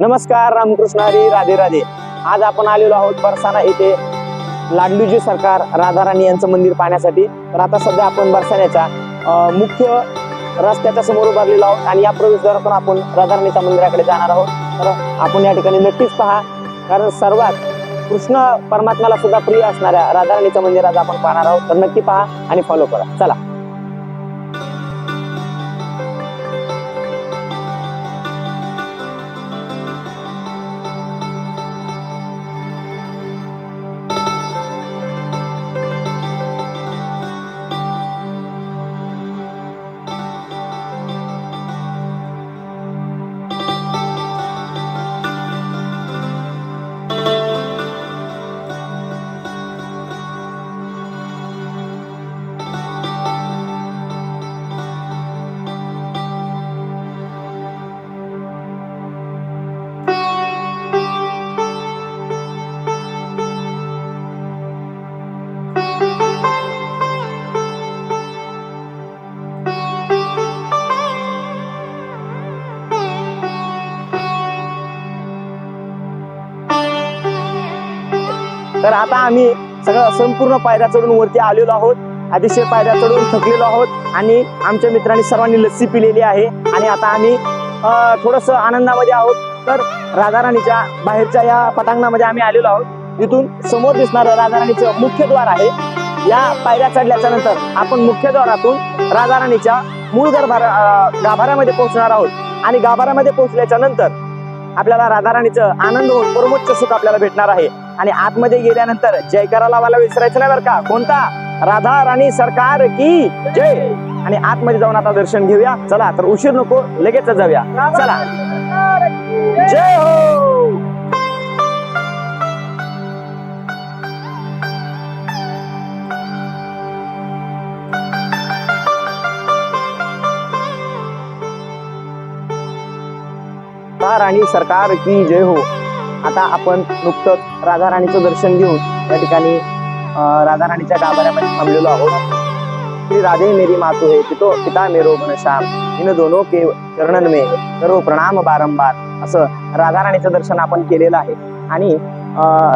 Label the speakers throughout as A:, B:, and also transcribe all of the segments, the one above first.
A: नमस्कार रामकृष्ण हरी राधे राधे. आज आपण आलेलो आहोत बरसाना येथे. लाडलूजी सरकार राधाराणी यांचं मंदिर पाहण्यासाठी. तर आता सध्या आपण बरसाण्याच्या मुख्य रस्त्याच्या समोर उभारलेलो आहोत आणि या प्रवेशद्वारातून आपण राधाराणीच्या मंदिराकडे जाणार आहोत. तर आपण या ठिकाणी नक्कीच पहा. कारण सर्वात कृष्ण परमात्म्याला सुद्धा प्रिय असणाऱ्या राधाराणीचं मंदिर आज आपण पाहणार आहोत. तर नक्की पहा आणि फॉलो करा. चला. तर आता आम्ही सगळं संपूर्ण पायऱ्या चढून वरती आलेलो आहोत. अतिशय पायऱ्या चढून थकलेलो आहोत आणि आमच्या मित्रांनी सर्वांनी लस्सी पिलेली आहे. आणि आता आम्ही थोडस आनंदामध्ये आहोत. तर राधाराणीच्या बाहेरच्या या पटांगणामध्ये आम्ही आलेलो आहोत. इथून समोर दिसणारं राधाराणीचं मुख्य द्वार आहे. या पायऱ्या चढल्याच्या नंतर आपण मुख्य द्वारातून राधाराणीच्या मूळ गर्भारा गाभाऱ्यामध्ये पोहोचणार आहोत. आणि गाभाऱ्यामध्ये पोहोचल्याच्या नंतर आपल्याला राधाराणीचं आनंद होऊन परमोच्च सुख आपल्याला भेटणार आहे. आणि आतमध्ये गेल्यानंतर जयकारा लावायला विसरायचं नाही बरं का? कोणता? राधा राणी सरकार की जय? आणि आतमध्ये जाऊन आता दर्शन घेऊया. चला तर उशीर नको लगेच जाऊया. चला. जय हो! राणी सरकार की जय हो. आता आपण नुकतंच राधा राणीचं दर्शन घेऊन या ठिकाणी राधाराणीच्या राधा राणीच्या गाभाऱ्यामध्ये थांबलेलो आहोत. श्री राधे मेरी मातु है तितो पिता मेरो घनश्याम इन दोनों के चरणन मे करो प्रणाम बारंबार असं राधा राणीचं दर्शन आपण केलेलं आहे. आणि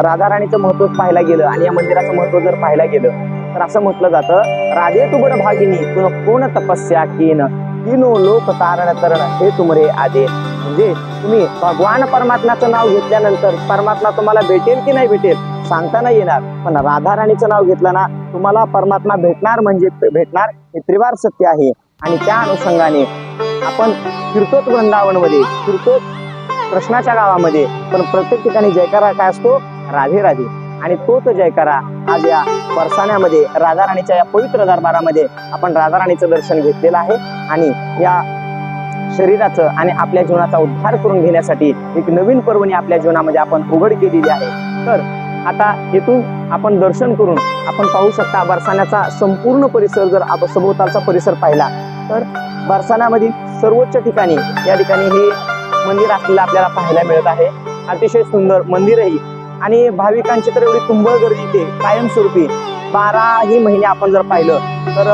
A: राधाराणीचं महत्त्व पाहायला गेलं आणि या मंदिराचं महत्त्व जर पाहायला गेलं तर असं म्हटलं जातं राधे तू भागिनी तुन कोण तपस्या केन तीनो लोक तारण तरण हे तुमरे आदे म्हणजे तुम्ही भगवान परमात्म्याचं नाव घेतल्यानंतर परमात्मा तुम्हाला भेटेल की नाही भेटेल सांगता नाही येणार. पण राधाराणीचं नाव घेतलं ना तुम्हाला परमात्मा भेटणार म्हणजे भेटणार हे त्रिवार सत्य आहे. आणि त्या अनुषंगाने आपण फिरतोच वृंदावनमध्ये फिरतोच कृष्णाच्या गावामध्ये पण प्रत्येक ठिकाणी जयकारा काय असतो? राधे राधे. आणि तोच जयकारा आज या परसाण्यामध्ये राधा राणीच्या या पवित्र दरबारामध्ये आपण राधा राणीचं दर्शन घेतलेलं आहे. आणि या शरीराचं आणि आपल्या जीवनाचा उद्धार करून घेण्यासाठी एक नवीन पर्वणी आपल्या जीवनामध्ये आपण उघड केलेली आहे. तर आता इथून आपण दर्शन करून आपण पाहू शकता बरसाण्याचा संपूर्ण परिसर जर आपण सभोवतालचा परिसर पाहिला तर बरसाण्यामधील सर्वोच्च ठिकाणी या ठिकाणी हे मंदिर असलेलं आपल्याला पाहायला मिळत आहे. अतिशय सुंदर मंदिरही. आणि भाविकांची तर एवढी तुंबळ गर्दी ते कायमस्वरूपी. बाराही महिने आपण जर पाहिलं तर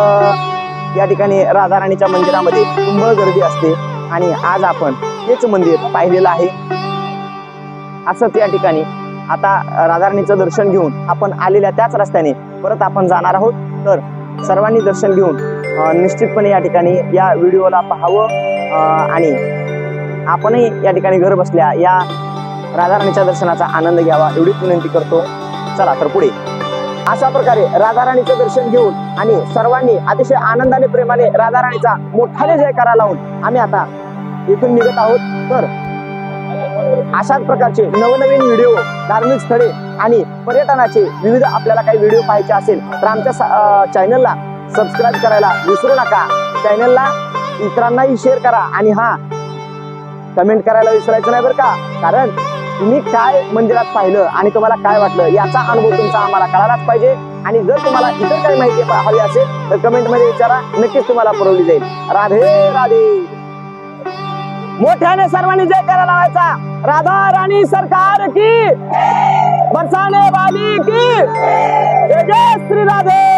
A: या ठिकाणी राधाराणीच्या मंदिरामध्ये तुंबळ गर्दी असते. आणि आज आपण हेच मंदिर पाहिलेलं आहे. असंच या ठिकाणी आता राधारणीचं दर्शन घेऊन आपण आलेल्या त्याच रस्त्याने परत आपण जाणार आहोत. तर सर्वांनी दर्शन घेऊन निश्चितपणे या ठिकाणी या व्हिडिओला पाहावं आणि आपणही या ठिकाणी घर बसल्या या राधाराणीच्या दर्शनाचा आनंद घ्यावा एवढीच विनंती करतो. चला तर पुढे. अशा प्रकारे राधाराणीचं दर्शन घेऊन आणि सर्वांनी अतिशय आनंदाने प्रेमाने राधाराणीचा मोठाने जयकारा लावून आम्ही आता इथून निघत आहोत. तर अशाच प्रकारचे नवनवीन व्हिडिओ धार्मिक स्थळे आणि पर्यटनाचे विविध आपल्याला काही व्हिडिओ पाहायचे असेल तर आमच्या चॅनलला सबस्क्राईब करायला विसरू नका. चॅनलला इतरांनाही शेअर करा आणि हा कमेंट करायला विसरायचं नाही बरं का? कारण तुम्ही काय मंदिरात पाहिलं आणि तुम्हाला काय वाटलं याचा अनुभव तुमचा आम्हाला कळालाच पाहिजे. आणि जर तुम्हाला इतर काही माहिती हवी असेल तर कमेंटमध्ये विचारा. नक्कीच तुम्हाला पुरवली जाईल. राधे राधे! मोठ्याने सर्वांनी जय करायला लावायचा. राधा राणी सरकार की बरसाने वाली की. जय श्री राधे.